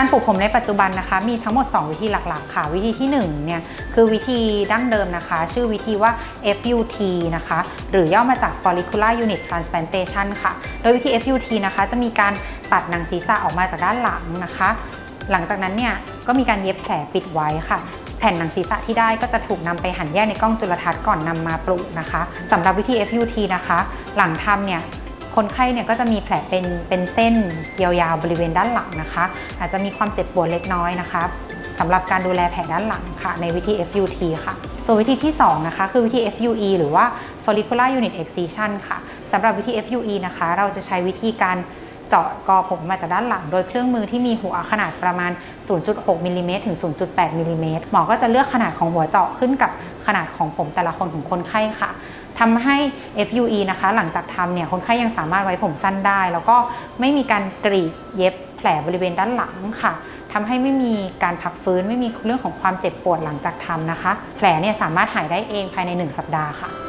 การปลูกผมในปัจจุบันนะคะ มีทั้งหมด 2 วิธีหลักๆ ค่ะ วิธีที่1เนี่ยคือวิธีดั้งเดิมนะคะ ชื่อวิธีว่า FUT นะคะ หรือย่อมาจาก Follicular Unit Transplantation ค่ะ โดยวิธี FUT นะคะจะมีการตัดหนังศีรษะออกมาจากด้านหลังนะคะ หลังจากนั้นเนี่ยก็มีการเย็บแผลปิดไว้ค่ะแผ่นหนังศีรษะที่ได้ก็จะถูกนำไปหั่นแยกในกล้องจุลทรรศน์ก่อนนำมาปลูกนะคะสำหรับวิธี FUT นะคะ หลังทำเนี่ย คนไข้เนี่ยก็จะมีแผลเป็นเป็นเส้นยาวๆบริเวณด้านหลังนะคะ อาจจะมีความเจ็บปวดเล็กน้อยนะคะสำหรับการดูแลแผลด้านหลังค่ะ ในวิธี FUT ค่ะ ส่วนวิธีที่ 2 นะคะ คือวิธี FUE หรือว่า Follicular Unit Excision ค่ะสำหรับวิธี FUE นะคะ เราจะใช้วิธีการ เจาะกอผมมาจากด้านหลัง โดยเครื่องมือที่มีหัวขนาดประมาณ 0.6มิลลิเมตรถึง 0.8มิลลิเมตรหมอก็จะเลือกขนาดของหัวเจาะขึ้นกับขนาดของผมแต่ละคนของคนไข้ค่ะทำให้ FUE นะคะ หลังจากทำเนี่ยคนไข้ยังสามารถไว้ผมสั้นได้ แล้วก็ไม่มีการกรีดเย็บแผลบริเวณด้านหลังค่ะทำให้ไม่มีการพักฟื้นไม่มีเรื่องของความเจ็บปวดหลังจากทำนะคะ แผลเนี่ยสามารถหายได้เองภายใน 1 สัปดาห์ค่ะ